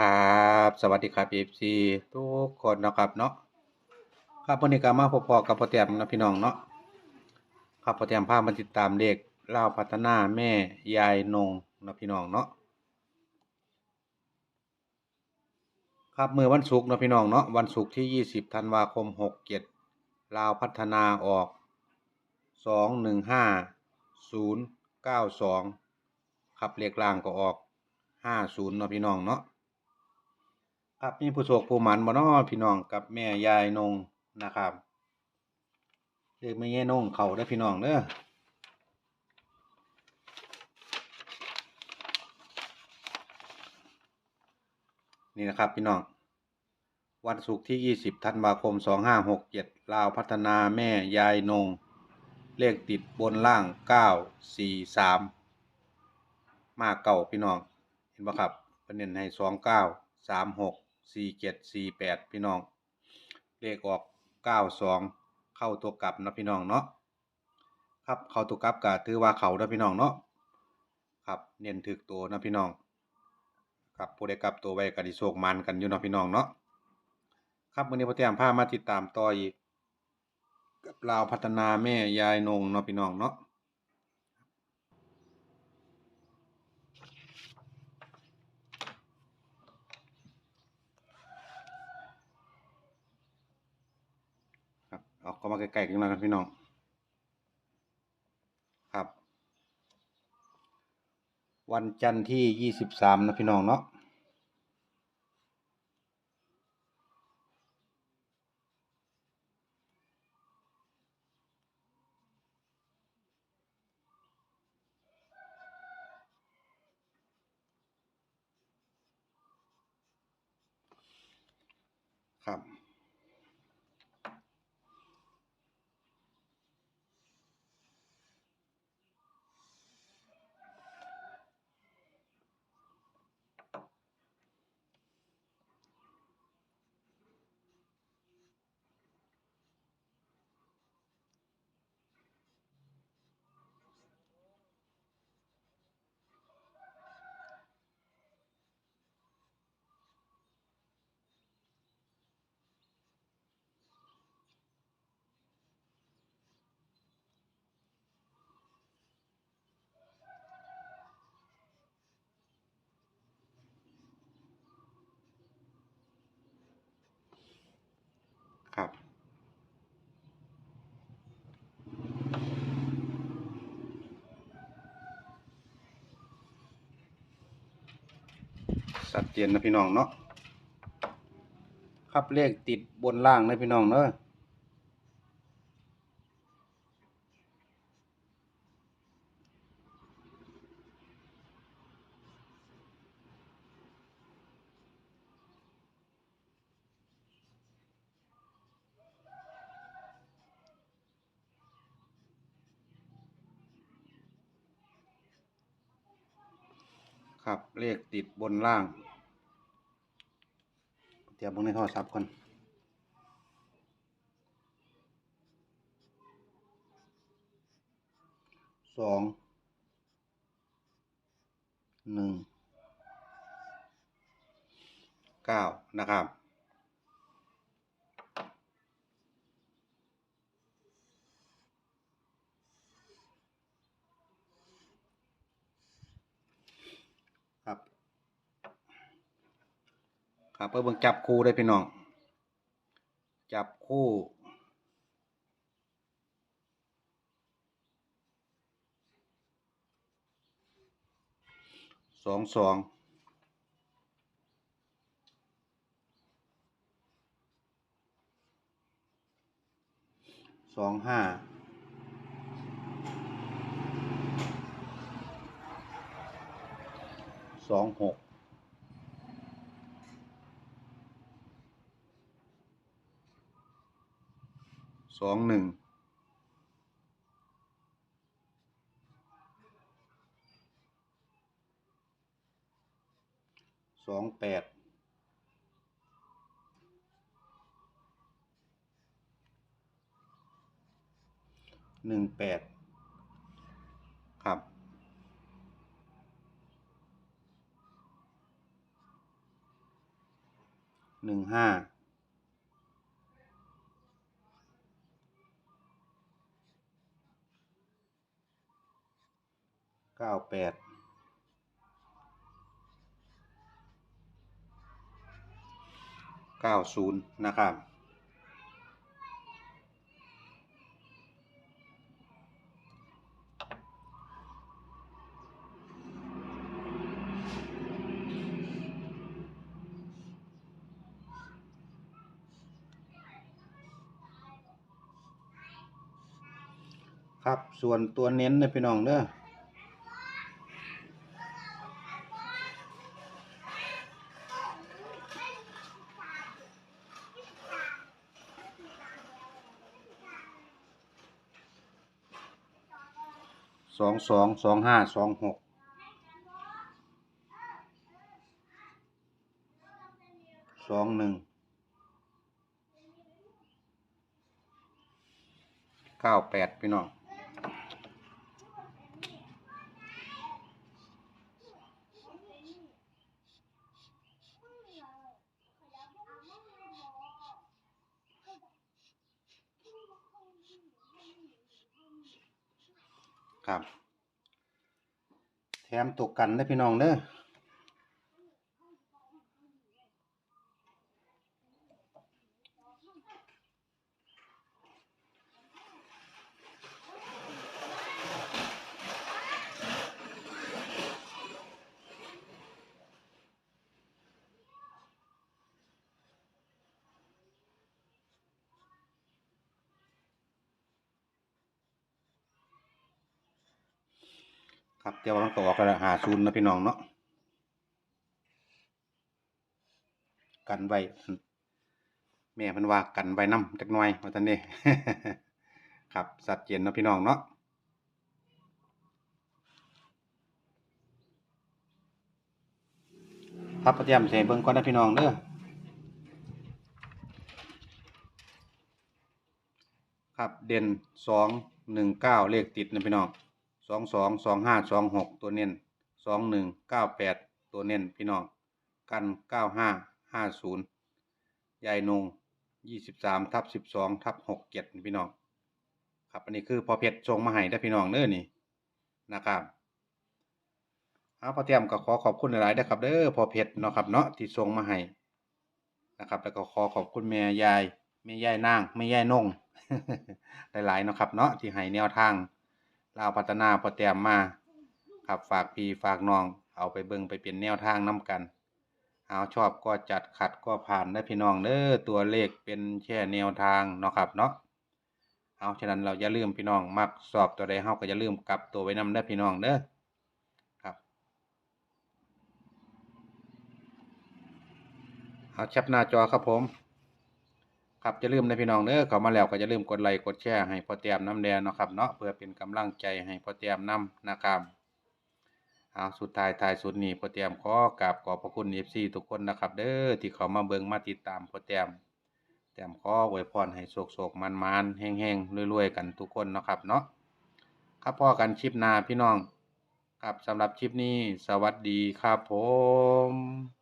ครับสวัสดีครับ FC ทุกคนนะครับเนาะครับวันนี้ก็มาพบกับพ่อแต้มนะพี่น้องเนาะครับพ่อแต้มพามาติดตามเลขเล่าวพัฒนาแม่ยายนงนะพี่น้องเนาะครับเมื่อวันศุกร์นะพี่น้องเนาะวันศุกร์ที่ 20ธันวาคม 67ลาวพัฒนาออก 215092ครับเลขล่างก็ออก 50เนาะพี่น้องเนาะ ครับมีผู้โชคผู้หมันบ่นาะพี่น้องกับแม่ยายนงนะครับเรียกแม่ยายนงเขาได้พี่น้องเด้อนี่นะครับพี่น้อง วันศุกร์ที่ 20 ธันวาคม 2567 ลาวพัฒนาแม่ยายนง เลขติดบนล่าง 943 มาเก่าพี่น้อง เห็นบ่ครับเพิ่นเน้นให้ 29 36 47 48พี่น้อง เลขออก92เข้าตัวกลับนะพี่น้องเนาะครับเข้าตัวกลับก็ถือว่าเข้าเด้อพี่น้องเนาะครับเน้นถึกตัวนะพี่น้องครับผู้ใดกลับตัวไว้ก็สิโชคมันกันอยู่นะพี่น้องเนาะครับมื้อนี้พ่อแต้มพามาติดตามต่ออีกกับลาวพัฒนาแม่ยายนงเนาะพี่น้องเนาะ เอาเข้ามาใกล้ๆกันหน่อยกันพี่น้อง ครับ วันจันทร์ที่ยี่สิบสามนะพี่น้องเนาะครับ สัดเจนนะพี่น้องเนาะครับเลขติดบนล่างนะพี่น้องเนาะ ครับ เลขติดบนล่าง เดี๋ยวเบิ่งในโทรศัพท์ก่อนสองหนึ่งเก้านะครับ ครับ ครับเพื่อเบิ่งจับคู่ได้พี่น้อง จับคู่ สองสองสองห้าสองหก สองหนึ่งสองแปดหนึ่งแปดครับหนึ่งห้า เก้าแปดเก้าศูนย์นะครับครับ ส่วนตัวเน้นนะพี่น้องเด้อ สองสองสองห้าสองหกสองหนึ่งเก้าแปดพี่น้อง ครับ แถมตกกันได้พี่น้องเด้อ ครับแต่ว่ามันก็ออกกันหาศูนย์นะพี่น้องเนาะกันไว้แม่เพิ่นว่ากันไว้นำจักหน่อยว่าซั่นเด้ครับสัดเจนนะพี่น้องเนาะครับประเตรียมใส่เบิ่งก่อนนะพี่น้องเด้อครับเด่นสองหนึ่งเก้าเลขติดนะพี่น้อง สองสองสองห้าสองหกตัวเน้นสองหนึ่งเก้าแปดตัวเน้นพี่น้องกันเก้าห้าห้าศูนย์ยายนงยี่สิบสามทับสิบสองทับหกเจ็ดพี่น้องครับอันนี้คือพอเพชรส่งมาให้ได้พี่น้องเด้อนี่นะครับเอาพอเตรียมก็ขอขอบคุณหลายๆนะครับเด้อพอเพชรเนาะครับเนาะที่ส่งมาให้นะครับ แล้วก็ขอขอบคุณแม่ยายแม่ยายนางแม่ยายนงหลายๆเนาะครับเนาะที่ให้แนวทาง ลาวพัฒนาพอเตรียมมาครับฝากพี่ฝากน้อง เอาไปเบิ่งไปเป็นแนวทางนํกัน เอาชอบก็จัดขัดก็ผ่านได้พี่น้องเด้อตัวเลขเป็นแค่แนวทางเนาะครับเนาะเอาฉะนั้นเราอย่าลืมพี่น้องมักสอบตัวใดเฮาก็อย่าลืมกลับตัวไว้นำเด้พี่น้องเด้อครับเอาแคปหน้าจอครับผม ครับอย่าลืมนะพี่น้องเด้อเข้ามาแล้วก็อย่าลืมกดไลค์กดแชร์ให้พ่อเตรียมน้ำแดงเนาะครับเนาะเพื่อเป็นกำลังใจให้พ่อเตรียมน้ำนะครับเอาสุดท้ายท้ายสุดนี้พ่อเตรียมขอกราบขอบพระคุณ FC ทุกคนนะครับ เด้อที่เข้ามาเบิ่งมาติดตามพ่อเตรียมแต้มขออวยพรให้โศกโศกมันมันๆแห้งรวยๆกันทุกคนนะครับเนาะครับพ่อกันคลิปนาพี่น้อง ครับสำหรับคลิปนี้ สวัสดีครับผม